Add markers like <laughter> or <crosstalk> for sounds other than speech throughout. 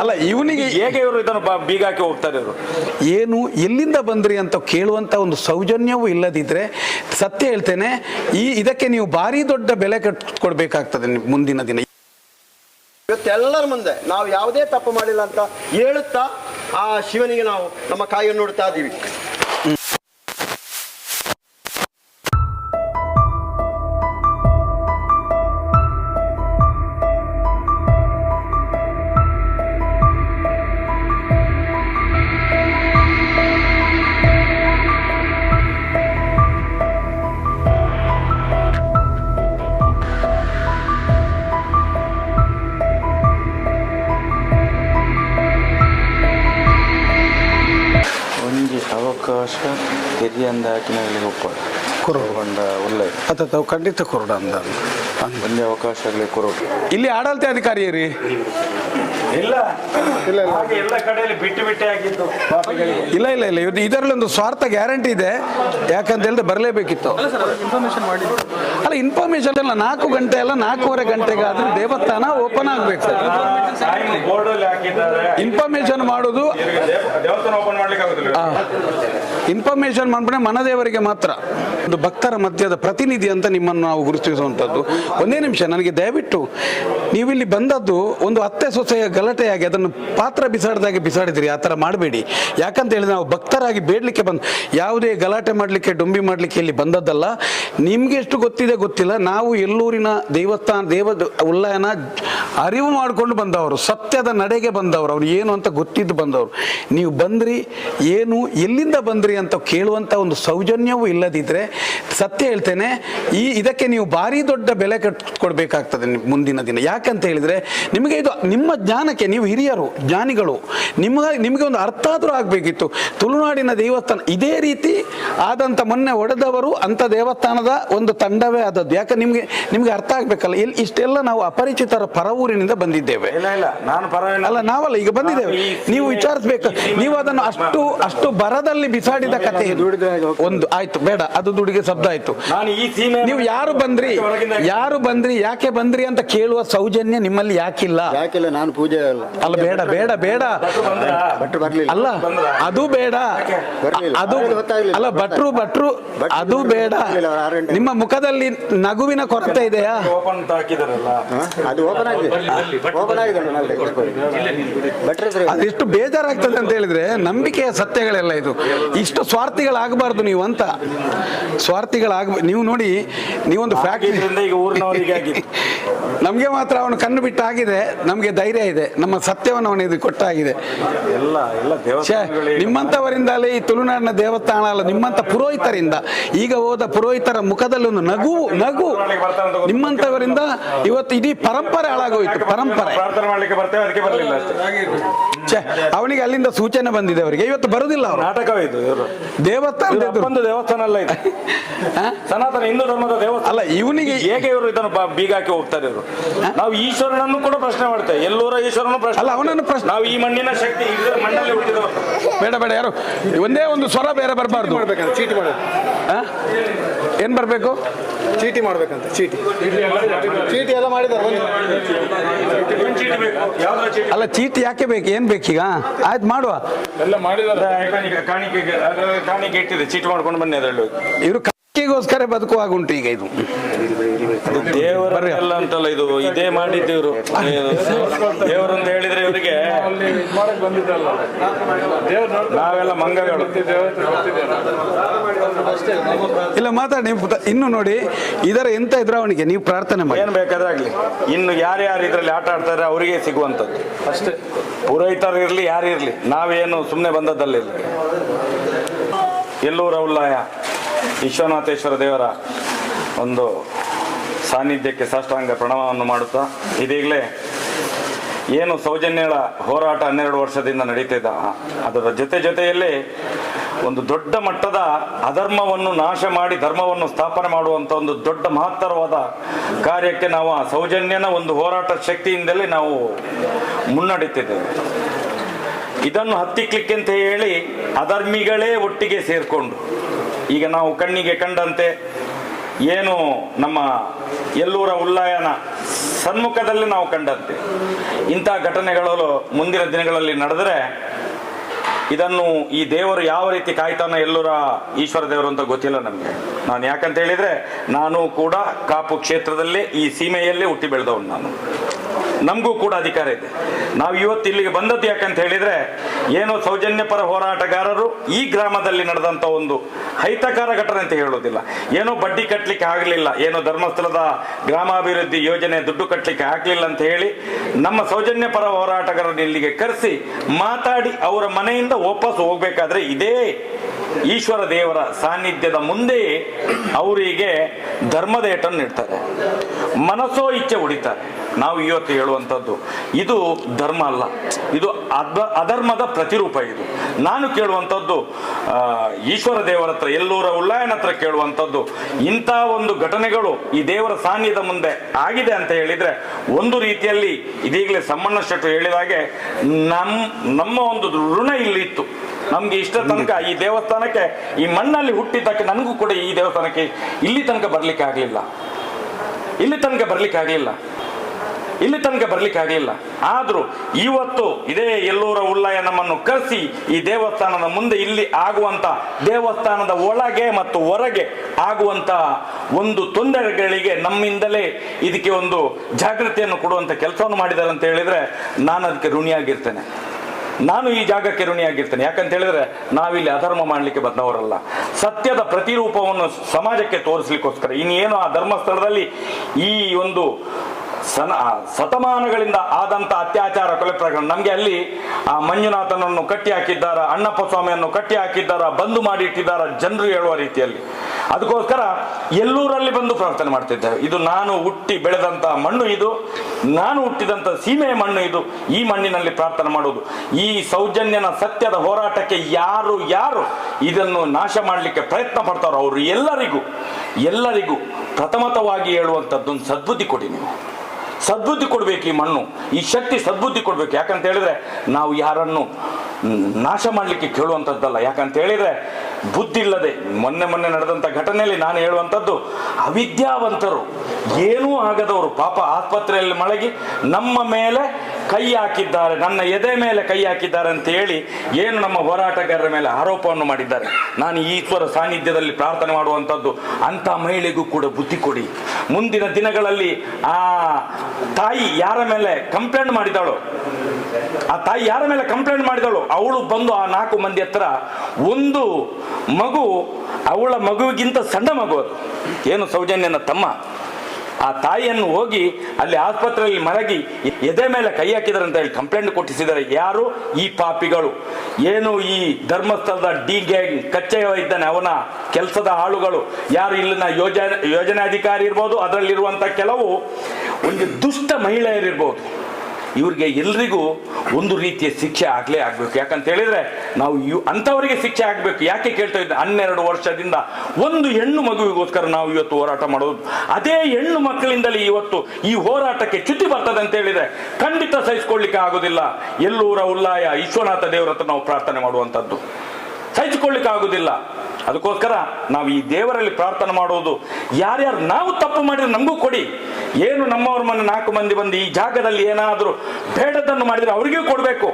ಅಲ್ಲ ಇವನಿಗೆ ಹೇಗೆ ಇವರು ಇದನ್ನು ಬೀಗಾಕಿ ಬೀಗ ಹಾಕಿ ಹೋಗ್ತಾರೆ ಇವರು? ಏನು ಎಲ್ಲಿಂದ ಬಂದ್ರಿ ಅಂತ ಕೇಳುವಂತ ಒಂದು ಸೌಜನ್ಯವೂ ಇಲ್ಲದಿದ್ರೆ ಸತ್ಯ ಹೇಳ್ತೇನೆ ಈ ಇದಕ್ಕೆ ನೀವು ಭಾರಿ ದೊಡ್ಡ ಬೆಲೆ ಕಟ್ಕೊಡ್ಬೇಕಾಗ್ತದೆ ಮುಂದಿನ ದಿನ. ಇವತ್ತೆಲ್ಲರ ಮುಂದೆ ನಾವು ಯಾವುದೇ ತಪ್ಪು ಮಾಡಿಲ್ಲ ಅಂತ ಹೇಳುತ್ತಾ ಆ ಶಿವನಿಗೆ ನಾವು ನಮ್ಮ ಕಾಯಿಯನ್ನು ನೋಡ್ತಾ ಇದ್ದೀವಿ. ಅತ್ತ ತಾವು ಖಂಡಿತ ಕೊರೋಡ ಅಂದ ಒಂಜಿ ಅವಕಾಶಗಳೇ ಕೊರಡು ಇಲ್ಲಿ ಆಡಳಿತ ಅಧಿಕಾರಿ ರೀ? ಇಲ್ಲ. ಹಾಗೆ ಎಲ್ಲ ಕಡೆಯಲ್ಲಿ ಬಿಟ್ಟು ಬಿಟ್ಟೆ ಆಗಿದ್ದು ಇಲ್ಲ ಇಲ್ಲ ಇಲ್ಲ. ಇದು ಇದರಲ್ಲಿ ಒಂದು ಸ್ವಾರ್ಥ ಗ್ಯಾರಂಟಿ ಇದೆ. ಯಾಕಂತ ಹೇಳಿದ್ರೆ ಬರಲೇಬೇಕಿತ್ತು. ಅಲ್ಲ ಇನ್ಫಾರ್ಮೇಶನ್ ಎಲ್ಲ ನಾಲ್ಕು ಗಂಟೆ ಅಲ್ಲ ನಾಲ್ಕೂವರೆ ಗಂಟೆಗಾದ್ರೆ ದೇವಸ್ಥಾನ ಓಪನ್ ಆಗ್ಬೇಕು ಬೋರ್ಡ್ ಅಲ್ಲಿ ಹಾಕಿದ್ದಾರೆ. ಇನ್ಫಾರ್ಮೇಶನ್ ಮಾಡೋದು ದೇವಸ್ಥಾನ ಓಪನ್ ಮಾಡ್ಲಿಕ್ಕೆ ಆಗುದಿಲ್ಲ. ಇನ್ಫಾರ್ಮೇಶನ್ ಮಾಡ್ಬಿಟ್ರೆ ಮನದೇವರಿಗೆ ಮಾತ್ರ. ಒಂದು ಭಕ್ತರ ಮಧ್ಯದ ಪ್ರತಿನಿಧಿ ಅಂತ ನಿಮ್ಮನ್ನು ನಾವು ಗುರುತಿಸುವಂಥದ್ದು. ಒಂದೇ ನಿಮಿಷ ನನಗೆ ದಯವಿಟ್ಟು ನೀವಿಲ್ಲಿ ಬಂದದ್ದು ಒಂದು ಅತ್ತೆ ಸೊಸೆಯ ಗಲಾಟೆಯಾಗಿ ಅದನ್ನು ಪಾತ್ರ ಬಿಸಾಡ್ದಾಗೆ ಬಿಸಾಡಿದಿರಿ ಆ ಥರ ಮಾಡಬೇಡಿ. ಯಾಕಂತ ಹೇಳಿದ್ರೆ ನಾವು ಭಕ್ತರಾಗಿ ಬೇಡಲಿಕ್ಕೆ ಬಂದು, ಯಾವುದೇ ಗಲಾಟೆ ಮಾಡಲಿಕ್ಕೆ, ಡುಂಬಿ ಮಾಡಲಿಕ್ಕೆ ಇಲ್ಲಿ ಬಂದದ್ದಲ್ಲ. ನಿಮಗೆ ಎಷ್ಟು ಗೊತ್ತಿದೆ ಗೊತ್ತಿಲ್ಲ. ನಾವು ಎಲ್ಲೂರಿನ ದೇವಸ್ಥಾನ, ದೇವ ಉಲ್ಲಯನ ಅರಿವು ಮಾಡಿಕೊಂಡು ಬಂದವರು, ಸತ್ಯದ ನಡೆಗೆ ಬಂದವರು, ಅವ್ರು ಏನು ಅಂತ ಗೊತ್ತಿದ್ದು ಬಂದವರು. ನೀವು ಬಂದ್ರಿ, ಏನು ಎಲ್ಲಿಂದ ಬಂದ್ರಿ ಅಂತ ಕೇಳುವಂಥ ಒಂದು ಸೌಜನ್ಯವೂ ಇಲ್ಲದಿದ್ದರೆ ಸತ್ಯ ಹೇಳ್ತೇನೆ, ಈ ಇದಕ್ಕೆ ನೀವು ಭಾರಿ ದೊಡ್ಡ ಬೆಲೆ ಕಟ್ಟಿಕೊಡ್ಬೇಕಾಗ್ತದೆ ಮುಂದಿನ ದಿನ. ಯಾಕಂತ ಹೇಳಿದರೆ, ನಿಮಗೆ ಇದು ನಿಮ್ಮ ಜ್ಞಾನಕ್ಕೆ ನೀವು ಹಿರಿಯರು ಜ್ಞಾನಿಗಳು ನಿಮ್ಮ ನಿಮಗೆ ಒಂದು ಅರ್ಥ ಆದರೂ ಆಗಬೇಕಿತ್ತು. ತುಳುನಾಡಿನ ದೇವಸ್ಥಾನ ಇದೇ ರೀತಿ ಆದಂತ ಮೊನ್ನೆ ಒಡೆದವರು ಅಂತ ದೇವಸ್ಥಾನದ ಒಂದು ತಂಡವೇ ಆದದ್ದು. ಯಾಕೆ ನಿಮಗೆ ನಿಮಗೆ ಅರ್ಥ ಆಗಬೇಕಲ್ಲ ಇಲ್ಲಿ ಇಷ್ಟೆಲ್ಲ ನಾವು ಅಪರಿಚಿತರ ಪರವೂರಿನಿಂದ ಬಂದಿದ್ದೇವೆ. ಇಲ್ಲ ಇಲ್ಲ ನಾನು ಅಲ್ಲ ನಾವಲ್ಲ ಈಗ ಬಂದಿದ್ದೇವೆ. ನೀವು ವಿಚಾರಿಸ್ಬೇಕು. ನೀವು ಅದನ್ನು ಅಷ್ಟು ಅಷ್ಟು ಬರದಲ್ಲಿ ಬಿಸಾಡಿದ ಕಥೆ. ಒಂದು ಆಯ್ತು ಬೇಡ ಅದು ದುಡಿಗೆ ಶಬ್ದ ಆಯ್ತು. ನಾನು ಈ ಸೀಮೆ ನೀವು ಯಾರು ಬಂದ್ರಿ? ಯಾರು ಬಂದ್ರಿ? ಯಾಕೆ ಬಂದ್ರಿ ಅಂತ ಕೇಳುವ ಸೌಜನ್ಯ ನಿಮ್ಮಲ್ಲಿ ಯಾಕಿಲ್ಲ? ಯಾಕಿಲ್ಲ ನಾನು ಪೂಜೆ ಅಲ್ಲ? ಬೇಡ ಬೇಡ ಬೇಡ. ಬಂದ್ರಾ? ಭಟ್ರು ಬರ್ಲಿಲ್ಲ. ಅಲ್ಲ ಅದು ಬೇಡ. ಅದು ಅಲ್ಲ ಭಟ್ರು ಭಟ್ರು ಅದು ಬೇಡ. ನಿಮ್ಮ ಮುಖದಲ್ಲಿ ನಗುವಿನ ಕೊರತೆ ಇದೆಯಾ? ಓಪನ್ ಅದು ಆಗಿದೆ. ಆಗಿದೆ. ಅದೆಷ್ಟು ಬೇಜಾರಾಗ್ತದೆ ಅಂತ ಹೇಳಿದ್ರೆ ನಂಬಿಕೆಯ ಸತ್ಯಗಳೆಲ್ಲ ಇದು. ಇಷ್ಟು ಸ್ವಾರ್ಥಿಗಳಾಗಬಾರ್ದು ನೀವು ಅಂತ. ಸ್ವಾರ್ಥಿಗಳಾಗ ನೀವು ನೋಡಿ ನೀವೊಂದು ಫ್ಯಾಕ್ಟ್ರಿ ನಮಗೆ <laughs> ಮಾತ್ರ ಅವನು ಕಣ್ಣು ಬಿಟ್ಟಾಗಿದೆ ನಮಗೆ ಧೈರ್ಯ ಇದೆ. ನಮ್ಮ ಸತ್ಯವನ್ನು ಅವನು ಇದು ಕೊಟ್ಟಾಗಿದೆ. ನಿಮ್ಮಂಥವರಿಂದಲೇ ಈ ತುಳುನಾಡಿನ ದೇವಸ್ಥಾನ ಅಲ್ಲ ನಿಮ್ಮಂಥ ಪುರೋಹಿತರಿಂದ. ಈಗ ಹೋದ ಪುರೋಹಿತರ ಮುಖದಲ್ಲಿ ಒಂದು ನಗು ನಗು. ನಿಮ್ಮಂಥವರಿಂದ ಇವತ್ತು ಇಡೀ ಪರಂಪರೆ ಹಾಳಾಗೋಯ್ತು ಪರಂಪರೆ. ಅವನಿಗೆ ಅಲ್ಲಿಂದ ಸೂಚನೆ ಬಂದಿದೆ ಅವರಿಗೆ. ಇವತ್ತು ಬರುದಿಲ್ಲ ಅವರು. ನಾಟಕವೇ ಇದು ಎದುರು. ಒಂದು ದೇವಸ್ಥಾನ ಅಲ್ಲ ಇದು? ಸನಾತನ ಹಿಂದೂ ಧರ್ಮದ ದೇವಸ್ಥಾನ. ಅಲ್ಲ ಇವನಿಗೆ ಹೇಗೆ ಇವರು ಇದನ್ನು ಬ- ಬೀಗ ಹಾಕಿ ಹೋಗ್ತಾರೆ ಇವರು? ನಾವು ಈಶ್ವರನನ್ನು ಕೂಡ ಪ್ರಶ್ನೆ ಮಾಡ್ತೇವೆ. ಎಲ್ಲೂರ ಈಶ್ವರನು ಪ್ರಶ್ನೆ ಅಲ್ಲ, ಅವನನ್ನು ಪ್ರಶ್ನೆ- ನಾವು ಈ ಮಣ್ಣಿನ ಶಕ್ತಿ ಇದರ ಮಣ್ಣಲ್ಲಿ ಹುಟ್ಟಿದವರು. ಬೇಡ ಬೇಡ ಯಾರು? ಒಂದೇ ಒಂದು ಸ್ವರ ಬೇರೆ ಬರಬಾರ್ದು. ಚೀಟಿ ಮಾಡೋದು ಏನ್ ಬರಬೇಕು? ಚೀಟಿ ಮಾಡ್ಬೇಕಂತ ಚೀಟಿ. ಚೀಟಿ ಎಲ್ಲ ಮಾಡಿದ್ದಾರೆ ಚೀಟಿ ಅಲ್ಲ ಚೀಟಿ ಯಾಕೆ ಬೇಕು? ಏನ್ ಬೇಕೀಗ ಆಯ್ತು ಮಾಡುವ. ಎಲ್ಲ ಮಾಡಿದಾರೆ. ಕಾಣಿಕೆ ಕಾಣಿಕೆ ಇಟ್ಟಿದೆ. ಚೀಟಿ ಮಾಡ್ಕೊಂಡು ಬನ್ನಿ ಅದರಲ್ಲಿ. ಇವರು ಕಾಣಿಕೆಗೋಸ್ಕರ ಬದುಕುವಾಗ ಉಂಟು ಈಗ ಇದು. ದೇವರಲ್ಲ ಅಂತಲ್ಲ ಇದು ಇದೇ ಮಾಡಿದ್ದೇವರು. ದೇವರು ಅಂತ ಹೇಳಿದ್ರೆ ಇವರಿಗೆ ನಾವೆಲ್ಲ ಮಂಗಗಳು. ಇಲ್ಲ ಮಾತಾಡಿ ಇನ್ನು ನೋಡಿ ಇದರ ಎಂತ ಇದ್ರೆ ಅವನಿಗೆ ನೀವು ಪ್ರಾರ್ಥನೆ ಮಾಡಿ. ಏನ್ ಬೇಕಾದ್ರೆ ಆಗ್ಲಿ ಇನ್ನು ಯಾರ್ಯಾರು ಇದ್ರಲ್ಲಿ ಆಟ ಆಡ್ತಾರೆ ಅವರಿಗೆ ಸಿಗುವಂಥದ್ದು. ಅಷ್ಟೇ. ಪುರೋಹಿತರು ಇರ್ಲಿ ಯಾರು ಇರ್ಲಿ ನಾವೇನು ಸುಮ್ಮನೆ ಬಂದದ್ದಲ್ಲಿ ಇಲ್ಲಿ ಎಲ್ಲೂರ ಉಲ್ಲಾಯ ವಿಶ್ವನಾಥೇಶ್ವರ ದೇವರ ಒಂದು ಸಾನ್ನಿಧ್ಯಕ್ಕೆ ಸಾಷ್ಟಾಂಗ ಪ್ರಣಾಮವನ್ನು ಮಾಡುತ್ತಾ, ಇದೀಗಲೇ ಏನು ಸೌಜನ್ಯಗಳ ಹೋರಾಟ ಹನ್ನೆರಡು ವರ್ಷದಿಂದ ನಡೀತಿದ್ದ ಅದರ ಜೊತೆ ಜೊತೆಯಲ್ಲಿ ಒಂದು ದೊಡ್ಡ ಮಟ್ಟದ ಅಧರ್ಮವನ್ನು ನಾಶ ಮಾಡಿ ಧರ್ಮವನ್ನು ಸ್ಥಾಪನೆ ಮಾಡುವಂಥ ಒಂದು ದೊಡ್ಡ ಮಹತ್ತರವಾದ ಕಾರ್ಯಕ್ಕೆ ನಾವು ಆ ಸೌಜನ್ಯನ ಒಂದು ಹೋರಾಟ ಶಕ್ತಿಯಿಂದಲೇ ನಾವು ಮುನ್ನಡೀತಿದ್ದೇವೆ ಇದನ್ನು ಹತ್ತಿಕ್ಲಿಕ್ಕೆ ಅಂತ ಹೇಳಿ ಅಧರ್ಮಿಗಳೇ ಒಟ್ಟಿಗೆ ಸೇರಿಕೊಂಡು ಈಗ ನಾವು ಕಣ್ಣಿಗೆ ಕಂಡಂತೆ ಏನು ನಮ್ಮ ಎಲ್ಲೂರ ಉಲ್ಲಾಯನ ಸನ್ಮುಖದಲ್ಲಿ ನಾವು ಕಂಡಂತೆ. ಇಂಥ ಘಟನೆಗಳು ಮುಂದಿನ ದಿನಗಳಲ್ಲಿ ನಡೆದರೆ ಇದನ್ನು ಈ ದೇವರು ಯಾವ ರೀತಿ ಕಾಯ್ತಾನೋ ಎಲ್ಲರ ಈಶ್ವರ ದೇವರು ಅಂತ ಗೊತ್ತಿಲ್ಲ ನಮಗೆ. ನಾನು ಯಾಕಂತ ಹೇಳಿದರೆ, ನಾನು ಕೂಡ ಕಾಪು ಕ್ಷೇತ್ರದಲ್ಲಿ ಈ ಸೀಮೆಯಲ್ಲೇ ಹುಟ್ಟಿ ಬೆಳೆದವನು ನಾನು. ನಮಗೂ ಕೂಡ ಅಧಿಕಾರ ಇದೆ. ನಾವು ಇವತ್ತು ಇಲ್ಲಿಗೆ ಬಂದದ್ದು ಯಾಕಂತ ಹೇಳಿದ್ರೆ, ಏನೋ ಸೌಜನ್ಯ ಪರ ಹೋರಾಟಗಾರರು ಈ ಗ್ರಾಮದಲ್ಲಿ ನಡೆದಂತ ಒಂದು ಹೈತಕಾರ ಘಟನೆ ಅಂತ ಹೇಳೋದಿಲ್ಲ. ಏನೋ ಬಡ್ಡಿ ಕಟ್ಟಲಿಕ್ಕೆ ಆಗಲಿಲ್ಲ, ಏನೋ ಧರ್ಮಸ್ಥಳದ ಗ್ರಾಮಾಭಿವೃದ್ಧಿ ಯೋಜನೆ ದುಡ್ಡು ಕಟ್ಟಲಿಕ್ಕೆ ಆಗಲಿಲ್ಲ ಅಂತ ಹೇಳಿ ನಮ್ಮ ಸೌಜನ್ಯ ಪರ ಇಲ್ಲಿಗೆ ಕರೆಸಿ ಮಾತಾಡಿ ಅವರ ಮನೆಯಿಂದ ವಾಪಸ್ ಹೋಗಬೇಕಾದ್ರೆ ಇದೇ ಈಶ್ವರ ದೇವರ ಸಾನ್ನಿಧ್ಯದ ಮುಂದೆ ಅವರಿಗೆ ಧರ್ಮದ ಏಟನ್ನು ನೀಡ್ತಾರೆ ಮನಸ್ಸೋ ಇಚ್ಛೆ ಉಡಿತಾರೆ. ನಾವು ಇವತ್ತು ಹೇಳುವಂಥದ್ದು, ಇದು ಧರ್ಮ ಅಲ್ಲ. ಇದು ಅಧ ಅಧರ್ಮದ ಪ್ರತಿರೂಪ ಇದು. ನಾನು ಕೇಳುವಂಥದ್ದು ಈಶ್ವರ ದೇವರ ಹತ್ರ, ಎಲ್ಲೂರ ಉಳ್ಳಾಯನ ಹತ್ರ ಕೇಳುವಂಥದ್ದು, ಇಂಥ ಒಂದು ಘಟನೆಗಳು ಈ ದೇವರ ಸಾನ್ನಿಧ್ಯ ಮುಂದೆ ಆಗಿದೆ ಅಂತ ಹೇಳಿದ್ರೆ, ಒಂದು ರೀತಿಯಲ್ಲಿ ಇದೀಗಲೇ ಸಮ್ಮಣ್ಣ ಶೆಟ್ಟರು ಹೇಳಿದ ಹಾಗೆ ನಮ್, ನಮ್ಮ ಒಂದು ಋಣ ಇಲ್ಲಿ ಇತ್ತು ನಮ್ಗೆ ಇಷ್ಟ ತನಕ ಈ ದೇವಸ್ಥಾನಕ್ಕೆ, ಈ ಮಣ್ಣಲ್ಲಿ ಹುಟ್ಟಿದ್ದಕ್ಕೆ ನನಗೂ ಕೂಡ ಈ ದೇವಸ್ಥಾನಕ್ಕೆ ಇಲ್ಲಿ ತನಕ ಬರ್ಲಿಕ್ಕೆ ಆಗಲಿಲ್ಲ. ಇಲ್ಲಿ ತನಕ ಬರ್ಲಿಕ್ಕೆ ಆಗಲಿಲ್ಲ. ಇಲ್ಲಿ ತನಕ ಬರ್ಲಿಕ್ಕೆ ಆಗಲಿಲ್ಲ. ಆದ್ರೂ ಇವತ್ತು ಇದೇ ಎಲ್ಲೂರ ಉಲ್ಲಯ ನಮ್ಮನ್ನು ಕರೆಸಿ ಈ ದೇವಸ್ಥಾನದ ಮುಂದೆ ಇಲ್ಲಿ ಆಗುವಂತ, ದೇವಸ್ಥಾನದ ಒಳಗೆ ಮತ್ತು ಹೊರಗೆ ಆಗುವಂತ ಒಂದು ತೊಂದರೆಗಳಿಗೆ ನಮ್ಮಿಂದಲೇ ಇದಕ್ಕೆ ಒಂದು ಜಾಗೃತಿಯನ್ನು ಕೊಡುವಂತ ಕೆಲಸವನ್ನು ಮಾಡಿದ್ದಾರೆ ಅಂತ ಹೇಳಿದ್ರೆ ನಾನು ಅದಕ್ಕೆ ಋಣಿಯಾಗಿರ್ತೇನೆ. ನಾನು ಈ ಜಾಗಕ್ಕೆ ಋಣಿಯಾಗಿರ್ತೇನೆ. ಯಾಕಂತ ಹೇಳಿದ್ರೆ ನಾವಿಲ್ಲಿ ಅಧರ್ಮ ಮಾಡಲಿಕ್ಕೆ ಬಂದವರಲ್ಲ ಸತ್ಯದ ಪ್ರತಿರೂಪವನ್ನು ಸಮಾಜಕ್ಕೆ ತೋರಿಸ್ಲಿಕ್ಕೋಸ್ಕರ ಇನ್ನೇನು ಆ ಧರ್ಮಸ್ಥಳದಲ್ಲಿ ಈ ಒಂದು ಸನ ಶತಮಾನಗಳಿಂದ ಆದಂತ ಅತ್ಯಾಚಾರ ಕೊಲೆ ಪ್ರಕರಣ ನಮಗೆ ಅಲ್ಲಿ ಆ ಮಂಜುನಾಥನನ್ನು ಕಟ್ಟಿ ಹಾಕಿದ್ದಾರ ಅಣ್ಣಪ್ಪ ಸ್ವಾಮಿಯನ್ನು ಕಟ್ಟಿ ಹಾಕಿದ್ದಾರ ಬಂದು ಮಾಡಿ ಇಟ್ಟಿದ್ದಾರ, ಜನರು ಹೇಳುವ ರೀತಿಯಲ್ಲಿ. ಅದಕ್ಕೋಸ್ಕರ ಎಲ್ಲೂರಲ್ಲಿ ಬಂದು ಪ್ರಾರ್ಥನೆ ಮಾಡ್ತಿದ್ದೇವೆ ಇದು ನಾನು ಹುಟ್ಟಿ ಬೆಳೆದಂತ ಮಣ್ಣು ಇದು, ನಾನು ಹುಟ್ಟಿದಂತ ಸೀಮೆಯ ಮಣ್ಣು ಇದು. ಈ ಮಣ್ಣಿನಲ್ಲಿ ಪ್ರಾರ್ಥನೆ ಮಾಡುವುದು. ಈ ಸೌಜನ್ಯನ ಸತ್ಯದ ಹೋರಾಟಕ್ಕೆ ಯಾರು ಯಾರು ಇದನ್ನು ನಾಶ ಮಾಡಲಿಕ್ಕೆ ಪ್ರಯತ್ನ ಪಡ್ತಾರೋ ಅವರು ಎಲ್ಲರಿಗೂ ಎಲ್ಲರಿಗೂ ಪ್ರಥಮತವಾಗಿ ಹೇಳುವಂಥದ್ದೊಂದು ಸದ್ಬುದ್ಧಿ ಕೊಡಿ ನೀವು. ಸದ್ಬುದ್ಧಿ ಕೊಡ್ಬೇಕು ಈ ಮಣ್ಣು. ಈ ಶಕ್ತಿ ಸದ್ಬುದ್ಧಿ ಕೊಡ್ಬೇಕು. ಯಾಕಂತ ಹೇಳಿದ್ರೆ ನಾವು ಯಾರನ್ನು ನಾಶ ಮಾಡಲಿಕ್ಕೆ ಕೇಳುವಂಥದ್ದಲ್ಲ ಯಾಕಂತ ಹೇಳಿದ್ರೆ ಬುದ್ಧಿ ಇಲ್ಲದೆ ಮೊನ್ನೆ ಮೊನ್ನೆ ನಡೆದಂಥ ಘಟನೆಯಲ್ಲಿ ನಾನು ಹೇಳುವಂಥದ್ದು ಅವಿದ್ಯಾವಂತರು ಏನೂ ಆಗದವರು. ಪಾಪ ಆಸ್ಪತ್ರೆಯಲ್ಲಿ ಮಳಗಿ ನಮ್ಮ ಮೇಲೆ ಕೈ ಹಾಕಿದ್ದಾರೆ, ನನ್ನ ಎದೆ ಮೇಲೆ ಕೈ ಹಾಕಿದ್ದಾರೆ ಅಂತ ಹೇಳಿ ಏನು ನಮ್ಮ ಹೋರಾಟಗಾರರ ಮೇಲೆ ಆರೋಪವನ್ನು ಮಾಡಿದ್ದಾರೆ. ನಾನು ಈಶ್ವರ ಸಾನ್ನಿಧ್ಯದಲ್ಲಿ ಪ್ರಾರ್ಥನೆ ಮಾಡುವಂಥದ್ದು ಅಂಥ ಮಹಿಳೆಗೂ ಕೂಡ ಬುದ್ಧಿ ಕೊಡಿ. ಮುಂದಿನ ದಿನಗಳಲ್ಲಿ ಆ ತಾಯಿ ಯಾರ ಮೇಲೆ ಕಂಪ್ಲೇಂಟ್ ಮಾಡಿದಳು, ಆ ತಾಯಿ ಯಾರ ಮೇಲೆ ಕಂಪ್ಲೇಂಟ್ ಮಾಡಿದಳು, ಅವಳು ಬಂದು ಆ ನಾಲ್ಕು ಮಂದಿ ಹತ್ರ ಒಂದು ಮಗು, ಅವಳ ಮಗುವಿಗಿಂತ ಸಣ್ಣ ಮಗು ಏನು ಸೌಜನ್ಯನ ತಮ್ಮ? ಆ ತಾಯಿಯನ್ನು ಹೋಗಿ ಅಲ್ಲಿ ಆಸ್ಪತ್ರೆಯಲ್ಲಿ ಮಲಗಿ ಎದೆ ಮೇಲೆ ಕೈ ಹಾಕಿದ್ದಾರೆ ಅಂತ ಹೇಳಿ ಕಂಪ್ಲೇಂಟ್ ಕೊಟ್ಟಿಸಿದರೆ ಯಾರು? ಈ ಪಾಪಿಗಳು. ಏನು ಈ ಧರ್ಮಸ್ಥಳದ ಡಿ ಗ್ಯಾಂಗ್ ಕಚ್ಚೆ ಇದ್ದಾನೆ ಅವನ ಕೆಲಸದ ಆಳುಗಳು. ಯಾರು ಇಲ್ಲಿನ ಯೋಜನೆ ಯೋಜನಾಧಿಕಾರಿ ಇರ್ಬೋದು, ಅದರಲ್ಲಿರುವಂತ ಕೆಲವು ಒಂದು ದುಷ್ಟ ಮಹಿಳೆಯರಿರ್ಬೋದು. ಇವ್ರಿಗೆ ಎಲ್ರಿಗೂ ಒಂದು ರೀತಿಯ ಶಿಕ್ಷೆ ಆಗಲೇ ಆಗ್ಬೇಕು. ಯಾಕಂತ ಹೇಳಿದ್ರೆ ನಾವು ಇವ್ ಅಂಥವರಿಗೆ ಶಿಕ್ಷೆ ಆಗ್ಬೇಕು. ಯಾಕೆ ಕೇಳ್ತಾ ಇದ್ದೆ? ಹನ್ನೆರಡು ವರ್ಷದಿಂದ ಒಂದು ಹೆಣ್ಣು ಮಗುವಿಗೋಸ್ಕರ ನಾವು ಇವತ್ತು ಹೋರಾಟ ಮಾಡೋದು. ಅದೇ ಹೆಣ್ಣು ಮಕ್ಕಳಿಂದಲೇ ಇವತ್ತು ಈ ಹೋರಾಟಕ್ಕೆ ಚ್ಯುತಿ ಬರ್ತದೆ ಅಂತ ಹೇಳಿದ್ರೆ ಖಂಡಿತ ಸಹಿಸಿಕೊಳ್ಳಿಕ್ಕೆ ಆಗೋದಿಲ್ಲ. ಎಲ್ಲೂರ ಉಲ್ಲಾಯ ವಿಶ್ವನಾಥ ದೇವರ ಹತ್ರ ನಾವು ಪ್ರಾರ್ಥನೆ ಮಾಡುವಂಥದ್ದು. ಸಹಿಸಿಕೊಳ್ಳಿಕ್ಕೆ ಆಗೋದಿಲ್ಲ. ಅದಕ್ಕೋಸ್ಕರ ನಾವು ಈ ದೇವರಲ್ಲಿ ಪ್ರಾರ್ಥನೆ ಮಾಡೋದು ಯಾರ್ಯಾರು ನಾವು ತಪ್ಪು ಮಾಡಿದ್ರೆ ನಮಗೂ ಕೊಡಿ. ಏನು ನಮ್ಮವ್ರ ಮನೆ ನಾಲ್ಕು ಮಂದಿ ಬಂದು ಈ ಜಾಗದಲ್ಲಿ ಏನಾದರೂ ಬೇಡದನ್ನು ಮಾಡಿದರೆ ಅವರಿಗೂ ಕೊಡಬೇಕು.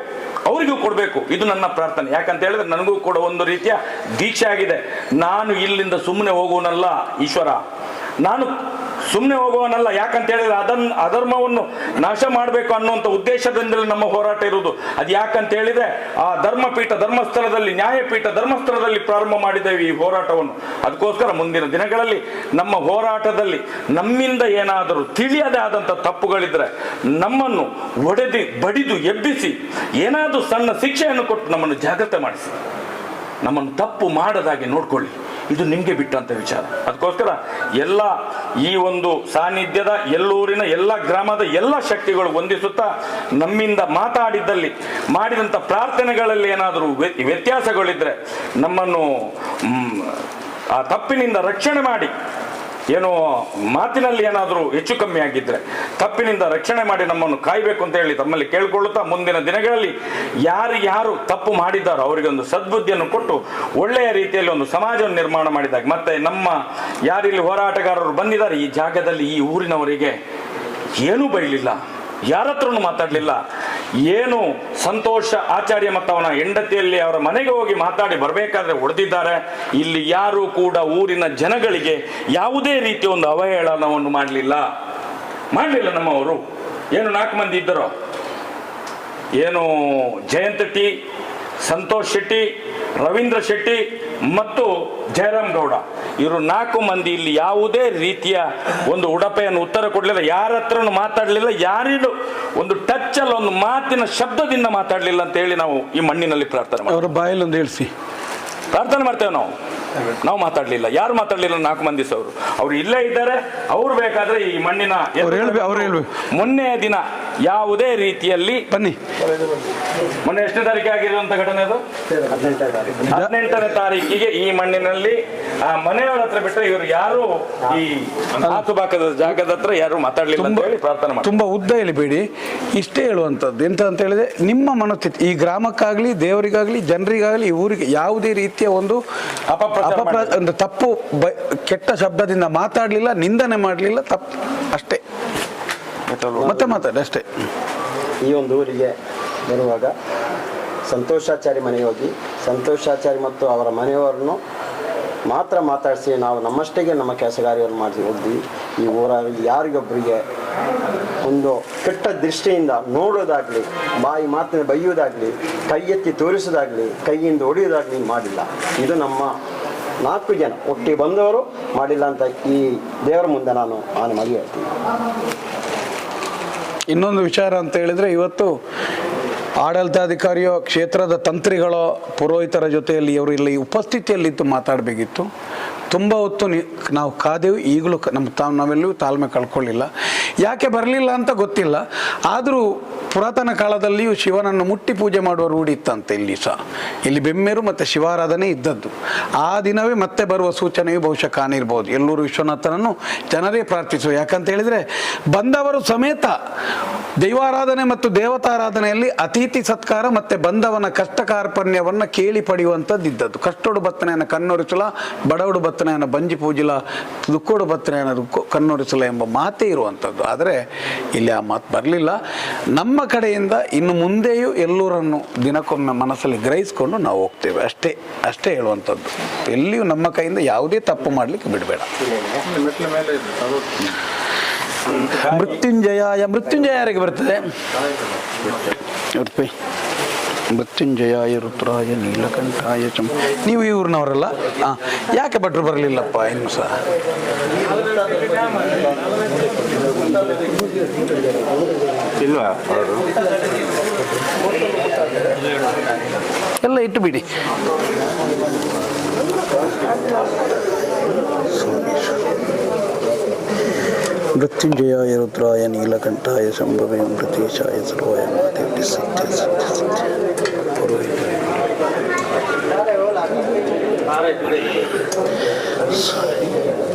ಅವರಿಗೂ ಕೊಡಬೇಕು. ಇದು ನನ್ನ ಪ್ರಾರ್ಥನೆ. ಯಾಕಂತ ಹೇಳಿದ್ರೆ ನನಗೂ ಕೂಡ ಒಂದು ರೀತಿಯ ದೀಕ್ಷೆ ಆಗಿದೆ ನಾನು ಇಲ್ಲಿಂದ ಸುಮ್ಮನೆ ಹೋಗುವನಲ್ಲ ಈಶ್ವರ. ನಾನು ಸುಮ್ಮನೆ ಹೋಗುವನಲ್ಲ ಯಾಕಂತ ಹೇಳಿದ್ರೆ ಅದನ್ನ ಅಧರ್ಮವನ್ನು ನಾಶ ಮಾಡಬೇಕು ಅನ್ನುವಂಥ ಉದ್ದೇಶದಿಂದಲೇ ನಮ್ಮ ಹೋರಾಟ ಇರುವುದು. ಅದು ಯಾಕಂತ ಹೇಳಿದ್ರೆ, ಆ ಧರ್ಮಪೀಠ, ಧರ್ಮಸ್ಥಳದಲ್ಲಿ, ನ್ಯಾಯಪೀಠ, ಧರ್ಮಸ್ಥಳದಲ್ಲಿ ಪ್ರಾರಂಭ ಮಾಡಿದ್ದೇವೆ ಈ ಹೋರಾಟವನ್ನು. ಅದಕ್ಕೋಸ್ಕರ ಮುಂದಿನ ದಿನಗಳಲ್ಲಿ ನಮ್ಮ ಹೋರಾಟದಲ್ಲಿ ನಮ್ಮಿಂದ ಏನಾದರೂ ತಿಳಿಯದೇ ಆದಂಥ ತಪ್ಪುಗಳಿದ್ರೆ ನಮ್ಮನ್ನು ಒಡೆದು, ಬಡಿದು, ಎಬ್ಬಿಸಿ, ಏನಾದರೂ ಸಣ್ಣ ಶಿಕ್ಷೆಯನ್ನು ಕೊಟ್ಟು ನಮ್ಮನ್ನು ಜಾಗ್ರತೆ ಮಾಡಿಸಿ. ನಮ್ಮನ್ನು ತಪ್ಪು ಮಾಡದಾಗೆ ನೋಡ್ಕೊಳ್ಳಿ. ಇದು ನಿಮಗೆ ಬಿಟ್ಟಂತ ವಿಚಾರ. ಅದಕ್ಕೋಸ್ಕರ ಎಲ್ಲ ಈ ಒಂದು ಸಾನ್ನಿಧ್ಯದ ಎಲ್ಲೂರಿನ ಎಲ್ಲ ಗ್ರಾಮದ ಎಲ್ಲ ಶಕ್ತಿಗಳು ಹೊಂದಿಸುತ್ತಾ ನಮ್ಮಿಂದ ಮಾತಾಡಿದ್ದಲ್ಲಿ ಮಾಡಿದಂಥ ಪ್ರಾರ್ಥನೆಗಳಲ್ಲಿ ಏನಾದರೂ ವ್ಯ- ವ್ಯತ್ಯಾಸಗಳಿದ್ರೆ ನಮ್ಮನ್ನು ಆ ತಪ್ಪಿನಿಂದ ರಕ್ಷಣೆ ಮಾಡಿ ಏನೋ ಮಾತಿನಲ್ಲಿ ಏನಾದರೂ ಹೆಚ್ಚು ಕಮ್ಮಿ ಆಗಿದ್ದರೆ ತಪ್ಪಿನಿಂದ ರಕ್ಷಣೆ ಮಾಡಿ ನಮ್ಮನ್ನು ಕಾಯಬೇಕು ಅಂತ ಹೇಳಿ ತಮ್ಮಲ್ಲಿ ಕೇಳಿಕೊಳ್ಳುತ್ತಾ ಮುಂದಿನ ದಿನಗಳಲ್ಲಿ ಯಾರು ಯಾರು ತಪ್ಪು ಮಾಡಿದ್ದಾರೋ ಅವರಿಗೆ ಒಂದು ಸದ್ಬುದ್ಧಿಯನ್ನು ಕೊಟ್ಟು ಒಳ್ಳೆಯ ರೀತಿಯಲ್ಲಿ ಒಂದು ಸಮಾಜವನ್ನು ನಿರ್ಮಾಣ ಮಾಡಿದಾಗ ಮತ್ತೆ ನಮ್ಮ ಯಾರಿಲ್ಲಿ ಹೋರಾಟಗಾರರು ಬಂದಿದ್ದಾರೆ ಈ ಜಾಗದಲ್ಲಿ ಈ ಊರಿನವರಿಗೆ ಏನೂ ಬೈಲಿಲ್ಲ ಯಾರತ್ರನೂ ಮಾತಾಡಲಿಲ್ಲ. ಏನು ಸಂತೋಷ ಆಚಾರ್ಯ ಮತ್ತು ಅವನ ಹೆಂಡತಿಯಲ್ಲಿ ಅವರ ಮನೆಗೆ ಹೋಗಿ ಮಾತಾಡಿ ಬರಬೇಕಾದ್ರೆ ಹೊಡೆದಿದ್ದಾರೆ. ಇಲ್ಲಿ ಯಾರು ಕೂಡ ಊರಿನ ಜನಗಳಿಗೆ ಯಾವುದೇ ರೀತಿಯ ಒಂದು ಅವಹೇಳನವನ್ನು ಮಾಡಲಿಲ್ಲ. ಮಾಡಲಿಲ್ಲ ನಮ್ಮವರು. ಏನು ನಾಲ್ಕು ಮಂದಿ ಇದ್ದರೋ? ಏನು ಜಯಂತ ಟಿ ಸಂತೋಷ್ ಶೆಟ್ಟಿ, ರವೀಂದ್ರ ಶೆಟ್ಟಿ ಮತ್ತು ಜಯರಾಮ್ ಗೌಡ. ಇವರು ನಾಲ್ಕು ಮಂದಿ ಇಲ್ಲಿ ಯಾವುದೇ ರೀತಿಯ ಒಂದು ಉಡಪೆಯನ್ನು ಉತ್ತರ ಕೊಡಲಿಲ್ಲ. ಯಾರ ಹತ್ರನೂ ಮಾತಾಡಲಿಲ್ಲ. ಯಾರಿಗೂ ಒಂದು ಟಚ್ ಅಲ್ಲಿ ಒಂದು ಮಾತಿನ ಶಬ್ದದಿಂದ ಮಾತಾಡಲಿಲ್ಲ ಅಂತ ಹೇಳಿ ನಾವು ಈ ಮಣ್ಣಿನಲ್ಲಿ ಪ್ರಾರ್ಥನೆ ಮಾಡ್ತೀವಿ ಅವರ ಬಾಯಲ್ಲಿ ಒಂದು ಹೇಳಿಸಿ. ಪ್ರಾರ್ಥನೆ ಮಾಡ್ತೇವೆ ನಾವು. ನಾವು ಮಾತಾಡಲಿಲ್ಲ. ಯಾರು ಮಾತಾಡಲಿಲ್ಲ? ನಾಲ್ಕು ಮಂದಿ ಸವರು ಅವರು ಅವ್ರು ಇಲ್ಲೇ ಇದ್ದಾರೆ. ಅವ್ರು ಬೇಕಾದ್ರೆ ಈ ಮಣ್ಣಿನ ಮೊನ್ನೆ ದಿನ ಯಾವುದೇ ರೀತಿಯಲ್ಲಿ ಬನ್ನಿ. ಮೊನ್ನೆ ಎಷ್ಟನೇ ತಾರೀಕು ಆಗಿರುವಂತ ಘಟನೆ ಅದು? ಹದಿನೆಂಟನೇ ತಾರೀಕಿಗೆ ಈ ಮಣ್ಣಿನಲ್ಲಿ ಆ ಮನೆಯವರ ಹತ್ರ ಬಿಟ್ಟರೆ ಇವರು ಯಾರು ಈ ಆಸುಬಾಕದ ಜಾಗದ ಹತ್ರ ಯಾರು ಮಾತಾಡ್ಲಿಲ್ಲ ಅಂತ ಹೇಳಿ ಪ್ರಾರ್ಥನೆ ಮಾಡಿ ತುಂಬ ಉದ್ದ ಹೇಳಿಬೇಡಿ ಇಷ್ಟೇ ಹೇಳುವಂಥದ್ದು. ಎಂತ ಅಂತ ಹೇಳಿದ್ರೆ ನಿಮ್ಮ ಮನಸ್ಥಿತಿ ಈ ಗ್ರಾಮಕ್ಕಾಗಲಿ ದೇವರಿಗಾಗಲಿ ಜನರಿಗಾಗಲಿ ಈ ಊರಿಗೆ ಯಾವುದೇ ರೀತಿಯ ಒಂದು ಅಪಪ್ರಚಾರ ಅಪಪ್ರ. ಒಂದು ತಪ್ಪು ಬ- ಕೆಟ್ಟ ಶಬ್ದದಿಂದ ಮಾತಾಡಲಿಲ್ಲ ನಿಂದನೆ ಮಾಡಲಿಲ್ಲ ತಪ್ಪು. ಅಷ್ಟೇ. ಮತ್ತೆ ಮಾತಾಡಿ ಅಷ್ಟೇ. ಈ ಒಂದು ಊರಿಗೆ ಬರುವಾಗ ಸಂತೋಷಾಚಾರಿ ಮನೆಗೆ ಹೋಗಿ ಸಂತೋಷಾಚಾರಿ ಮತ್ತು ಅವರ ಮನೆಯವರನ್ನು ಮಾತ್ರ ಮಾತಾಡಿಸಿ, ನಾವು ನಮ್ಮಷ್ಟೇಗೆ ನಮ್ಮ ಕೆಲಸಗಾರಿಯನ್ನು ಮಾಡಿ ಹೋದ್ವಿ ಈ ಊರಲ್ಲಿ ಯಾರಿಗೊಬ್ಬರಿಗೆ ಒಂದು ಕೆಟ್ಟ ದೃಷ್ಟಿಯಿಂದ ನೋಡೋದಾಗಲಿ, ಬಾಯಿ ಮಾತಿನ ಬೈಯುವುದಾಗಲಿ ಕೈ ಎತ್ತಿ ತೋರಿಸೋದಾಗಲಿ, ಕೈಯಿಂದ ಹೊಡೆಯೋದಾಗಲಿ ಮಾಡಿಲ್ಲ. ಇದು ನಮ್ಮ ನಾಲ್ಕು ಜನ, ಒಟ್ಟಿಗೆ ಬಂದವರು ಮಾಡಿಲ್ಲ ಅಂತ ಈ ದೇವರ ಮುಂದೆ ನಾನು ಆನೆ ಮಾಡಿ ಹೇಳ್ತೀನಿ. ಇನ್ನೊಂದು ವಿಚಾರ ಅಂತ ಹೇಳಿದ್ರೆ, ಇವತ್ತು ಆಡಳಿತಾಧಿಕಾರಿಯೋ ಕ್ಷೇತ್ರದ ತಂತ್ರಿಗಳೋ ಪುರೋಹಿತರ ಜೊತೆಯಲ್ಲಿ ಇವರು ಇಲ್ಲಿ ಉಪಸ್ಥಿತಿಯಲ್ಲಿದ್ದು ಮಾತಾಡಬೇಕಿತ್ತು. ತುಂಬ ಹೊತ್ತು ನಾವು ಕಾದೆವು ಈಗಲೂ ನಮ್ಮ ತಾವು ನಾವೆಲ್ಲೂ ತಾಳ್ಮೆ ಕಳ್ಕೊಳ್ಳಿಲ್ಲ. ಯಾಕೆ ಬರಲಿಲ್ಲ ಅಂತ ಗೊತ್ತಿಲ್ಲ. ಆದರೂ ಪುರಾತನ ಕಾಲದಲ್ಲಿಯೂ ಶಿವನನ್ನು ಮುಟ್ಟಿ ಪೂಜೆ ಮಾಡುವ ರೂಢಿ ಇತ್ತಂತೆ ಇಲ್ಲಿ ಸಹ. ಇಲ್ಲಿ ಬೆಮ್ಮೆರು ಮತ್ತು ಶಿವಾರಾಧನೆ ಇದ್ದದ್ದು. ಆ ದಿನವೇ ಮತ್ತೆ ಬರುವ ಸೂಚನೆಯು ಬಹುಶಃ ಕಾಣಿರ್ಬೋದು. ಎಲ್ಲೂರು ವಿಶ್ವನಾಥನನ್ನು ಜನರೇ ಪ್ರಾರ್ಥಿಸುವ. ಯಾಕಂತ ಹೇಳಿದರೆ, ಬಂದವರು ಸಮೇತ ದೈವಾರಾಧನೆ ಮತ್ತು ದೇವತಾರಾಧನೆಯಲ್ಲಿ ಅತಿಥಿ ಸತ್ಕಾರ ಮತ್ತು ಬಂದವನ ಕಷ್ಟ ಕಾರ್ಪಣ್ಯವನ್ನು ಕೇಳಿ ಪಡೆಯುವಂಥದ್ದು ಇದ್ದದ್ದು ಕಷ್ಟೋಡು ಭತ್ತನೆಯನ್ನು ಕಣ್ಣೊರಿಸಲ, ಬಡವಡು ಬತ್ತನೆಯನ್ನು ಬಂಜಿ ಪೂಜಿಲ ದುಕ್ಕೋಡು ಬತ್ತನೆಯನ್ನು ದುಕ್ಕು ಕಣ್ಣೊರಿಸಲ ಎಂಬ ಮಾತೇ ಇರುವಂಥದ್ದು. ಆದರೆ ಇಲ್ಲಿ ಆ ಮಾತು ಬರಲಿಲ್ಲ. ನಮ್ಮ ಕಡೆಯಿಂದ ಇನ್ನು ಮುಂದೆಯೂ ಎಲ್ಲರನ್ನು ದಿನಕ್ಕೊಮ್ಮೆ ಮನಸ್ಸಲ್ಲಿ ಗ್ರಹಿಸಿಕೊಂಡು ನಾವು ಹೋಗ್ತೇವೆ. ಅಷ್ಟೇ ಅಷ್ಟೇ ಹೇಳುವಂಥದ್ದು. ಎಲ್ಲಿಯೂ ನಮ್ಮ ಕೈಯಿಂದ ಯಾವುದೇ ತಪ್ಪು ಮಾಡಲಿಕ್ಕೆ ಬಿಡಬೇಡ. ಮೃತ್ಯುಂಜಯ ಮೃತ್ಯುಂಜಯ ಯಾರಿಗೆ ಬರ್ತದೆ? ಮೃತ್ಯುಂಜಯಾಯ ರುದ್ರಾಯ ನೀಲಕಂಠಾಯ ಚಂ ನೀವು ಈ ಊರಿನವರಲ್ಲ? ಹಾಂ ಯಾಕೆ ಭಟ್ರು ಬರಲಿಲ್ಲಪ್ಪ ಇನ್ನು ಸಹ? ಇಲ್ವಾ ಎಲ್ಲ ಇಟ್ಟು ಬಿಡಿ ಮೃತ್ಯುಂಜಯಾಯ ರುದ್ರಾಯ ನೀಲಕಂಠಾಯ ಶಂಭವೇ ಮೃತೇಶಾಯ ಸರ್ವಾಯ ಮಾದೇವಿ ಸತ್ಯ ಸತ್ಯ ಸತ್ಯ. ধারায় ডুবে গেল